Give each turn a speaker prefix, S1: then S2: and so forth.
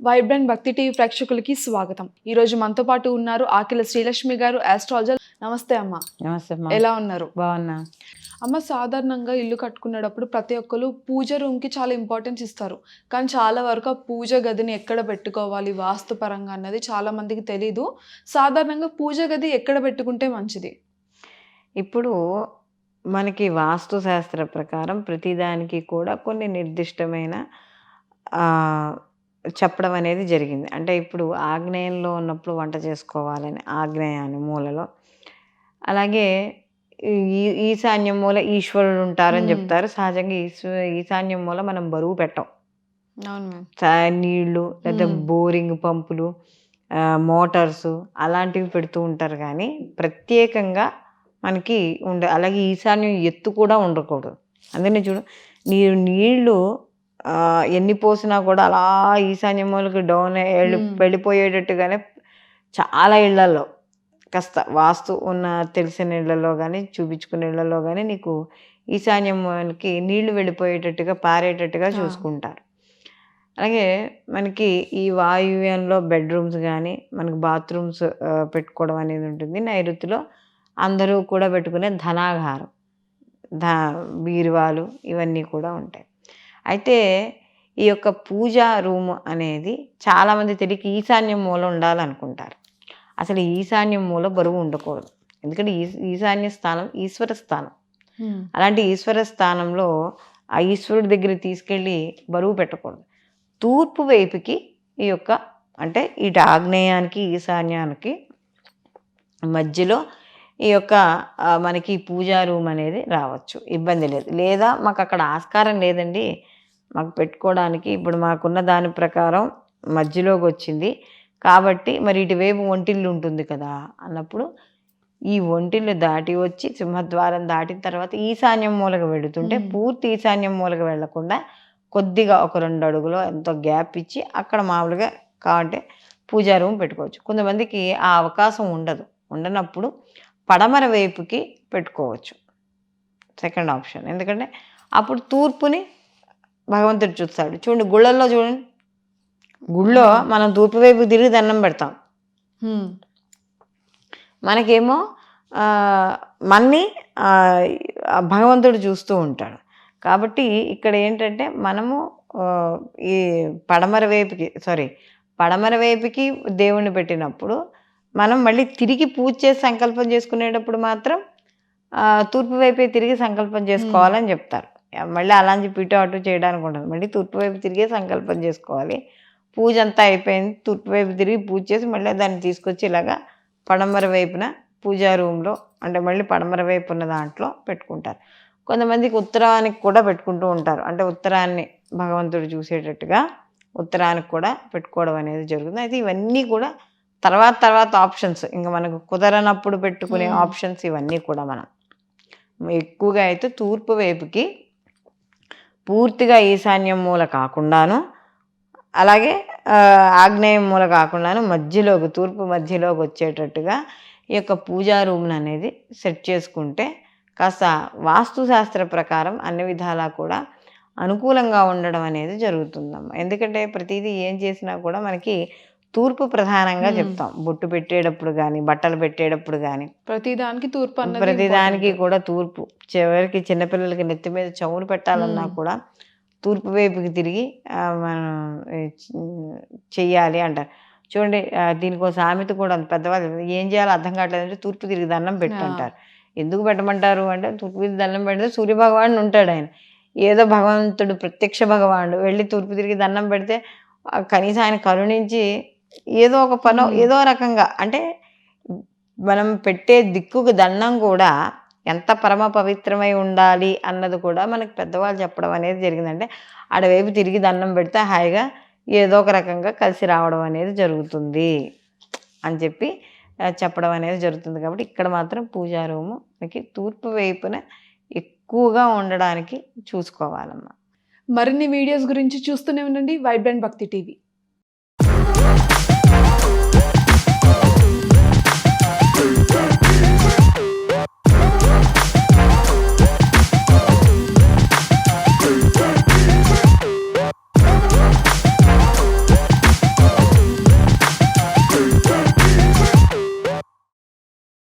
S1: Vibrant భక్తి TV ప్రేక్షకులకి స్వాగతం. ఈ రోజు మనతో పాటు ఉన్నారు ఆకిల శ్రీలక్ష్మి గారు ఆస్ట్రాలజర్ నమస్తే అమ్మ.
S2: నమస్తే అమ్మా.
S1: ఎలా ఉన్నారు?
S2: బాగున్నా.
S1: అమ్మ సాధారణంగా ఇల్లు కట్టుకునేటప్పుడు ప్రతి ఒక్కరు పూజ రూమ్కి చాలా ఇంపార్టెన్స్ ఇస్తారు. కానీ చాలా వరకు ఆ పూజ గదిని ఎక్కడ పెట్టుకోవాలి వాస్తు పరంగా అన్నది చాలా మందికి తెలీదు. సాధారణంగా పూజ గది ఎక్కడ పెట్టుకుంటే మంచిది?
S2: ఇప్పుడు మనకి వాస్తు శాస్త్ర ప్రకారం ప్రతిదానికి కూడా కొన్ని నిర్దిష్టమైన ఆ, చెప్పడం అనేది జరిగింది. అంటే ఇప్పుడు ఆగ్నేయంలో ఉన్నప్పుడు వంట చేసుకోవాలని ఆగ్నేయాన్ని మూలలో. అలాగే ఈ ఈశాన్యం మూల ఈశ్వరుడు ఉంటారని. చెప్తారు. సహజంగా ఈశ్వ ఈశాన్యం మూల మనం బరువు పెట్టం. నీళ్ళు లేదా. బోరింగ్ పంపులు మోటార్స్ అలాంటివి పెడుతూ ఉంటారు కానీ ప్రత్యేకంగా మనకి ఉండ అలాగే ఈశాన్యం ఎత్తు కూడా ఉండకూడదు. అందుకని చూడు నీరు నీళ్ళు ఎన్ని పోసినా కూడా అలా ఈశాన్యం మూలకి డౌన్. వెళ్ళిపోయేటట్టుగానే చాలా ఇళ్ళలో కాస్త వాస్తు ఉన్న తెలిసిన ఇళ్ళలో కానీ చూపించుకునే ఇళ్ళలో కానీ నీకు ఈశాన్యం మూలకి నీళ్ళు వెళ్ళిపోయేటట్టుగా పారేటట్టుగా. చూసుకుంటారు అలాగే మనకి ఈ వాయువ్యంలో బెడ్రూమ్స్ కానీ మనకి బాత్రూమ్స్ పెట్టుకోవడం అనేది ఉంటుంది నైరుతిలో అందరూ కూడా పెట్టుకునే ధనాగారం ధ బీరువాలు ఇవన్నీ కూడా ఉంటాయి అయితే ఈ యొక్క పూజా రూమ్ అనేది చాలామంది తెలియక ఈశాన్యం మూల ఉండాలనుకుంటారు. అసలు ఈశాన్యం మూల బరువు ఉండకూడదు. ఎందుకంటే ఈ ఈశాన్య స్థానం ఈశ్వర స్థానం. అలాంటి ఈశ్వర స్థానంలో ఆ ఈశ్వరుడి దగ్గర తీసుకెళ్ళి బరువు పెట్టకూడదు. తూర్పు వైపుకి ఈ యొక్క అంటే ఇటు ఆగ్నేయానికి ఈశాన్యానికి మధ్యలో ఈ యొక్క మనకి పూజా రూమ్ అనేది రావచ్చు. ఇబ్బంది లేదు. లేదా మాకు అక్కడ ఆస్కారం లేదండి. మాకు పెట్టుకోవడానికి ఇప్పుడు మాకున్న దాని ప్రకారం మధ్యలోకి వచ్చింది కాబట్టి మరి ఇటువైపు ఒంటిల్లు ఉంటుంది కదా అన్నప్పుడు ఈ ఒంటిల్లు దాటి వచ్చి సింహద్వారం దాటిన తర్వాత ఈశాన్యం మూలకు వెళుతుంటే
S1: మ్మ్.
S2: పూర్తి ఈశాన్యం మూలకు వెళ్ళకుండా కొద్దిగా ఒక రెండు అడుగులో ఎంతో గ్యాప్ ఇచ్చి అక్కడ మామూలుగా కావాలంటే పూజా రూమ్ పెట్టుకోవచ్చు. కొంతమందికి ఆ అవకాశం ఉండదు. ఉండనప్పుడు పడమర వైపుకి పెట్టుకోవచ్చు. Second option. ఎందుకంటే అప్పుడు తూర్పుని భగవంతుడు చూస్తాడు. చూడండి గుళ్ళల్లో చూడండి. గుళ్ళో మనం తూర్పు వైపు తిరిగి దండం పెడతాం. మనకేమో మన్ని భగవంతుడు చూస్తూ ఉంటాడు. కాబట్టి ఇక్కడ ఏంటంటే మనము ఈ పడమర వైపుకి సారీ పడమర వైపుకి దేవుణ్ణి పెట్టినప్పుడు మనం మళ్ళీ తిరిగి పూజ చేసి సంకల్పం చేసుకునేటప్పుడు మాత్రం తూర్పు వైపే తిరిగి సంకల్పం చేసుకోవాలని చెప్తారు. మళ్ళీ అలా అని చెప్పి ఇటు అటు చేయడానికి ఉండదు. మళ్ళీ తూర్పు వైపు తిరిగే సంకల్పం చేసుకోవాలి. పూజ అంతా అయిపోయింది. తూర్పు వైపు తిరిగి పూజ చేసి మళ్ళీ దాన్ని తీసుకొచ్చి ఇలాగా పడమర వైపున పూజా రూమ్లో అంటే మళ్ళీ పడమర వైపు ఉన్న దాంట్లో పెట్టుకుంటారు. కొంతమందికి ఉత్తరానికి కూడా పెట్టుకుంటూ ఉంటారు. అంటే ఉత్తరాన్ని భగవంతుడు చూసేటట్టుగా ఉత్తరానికి కూడా పెట్టుకోవడం అనేది జరుగుతుంది. అయితే ఇవన్నీ కూడా తర్వాత తర్వాత ఆప్షన్స్. ఇంకా మనకు కుదరనప్పుడు పెట్టుకునే. ఆప్షన్స్ ఇవన్నీ కూడా మనం. ఎక్కువగా అయితే తూర్పు వైపుకి పూర్తిగా ఈశాన్యం మూల కాకుండాను అలాగే ఆగ్నేయం మూల కాకుండాను మధ్యలోకి తూర్పు మధ్యలోకి వచ్చేటట్టుగా ఈ యొక్క పూజా రూమ్ను అనేది సెట్ చేసుకుంటే కాస్త వాస్తుశాస్త్ర ప్రకారం అన్ని విధాలా కూడా అనుకూలంగా ఉండడం అనేది జరుగుతుందమ్మా. ఎందుకంటే ప్రతిదీ ఏం చేసినా కూడా మనకి తూర్పు ప్రధానంగా. చెప్తాం బొట్టు పెట్టేటప్పుడు కానీ బట్టలు పెట్టేటప్పుడు కానీ
S1: ప్రతిదానికి తూర్పు
S2: ప్రతిదానికి. కూడా తూర్పు చివరికి చిన్నపిల్లలకి నెత్తి మీద చవును పెట్టాలన్నా. కూడా తూర్పు వైపుకి తిరిగి మనం చెయ్యాలి అంటారు చూడండి దీనికి సామెత కూడా. పెద్దవాళ్ళు ఏం చేయాలో అర్థం కావట్లేదు అంటే తూర్పు తిరిగి దండం పెట్టు
S1: ఆ.
S2: అంటారు ఎందుకు పెట్టమంటారు అంటే తూర్పు తిరిగి దండం పెడితే సూర్యభగవానుడు ఉంటాడు ఆయన ఏదో భగవంతుడు ప్రత్యక్ష భగవానుడు వెళ్ళి తూర్పు తిరిగి దండం పెడితే కనీసం ఆయన కరుణించి ఏదో ఒక పని. ఏదో రకంగా. అంటే మనం పెట్టే దిక్కుకు దండం కూడా ఎంత పరమ పవిత్రమై ఉండాలి అన్నది కూడా మనకి పెద్దవాళ్ళు చెప్పడం అనేది జరిగిందంటే అటువైపు తిరిగి దండం పెడితే హాయిగా ఏదో ఒక రకంగా కలిసి రావడం అనేది జరుగుతుంది అని చెప్పి చెప్పడం అనేది జరుగుతుంది. కాబట్టి ఇక్కడ మాత్రం పూజా రూము మనకి తూర్పు వైపున ఎక్కువగా ఉండడానికి చూసుకోవాలమ్మా.
S1: మరిన్ని వీడియోస్ గురించి చూస్తూనే ఉండండి. వైబ్రెంట్ భక్తి టీవీ.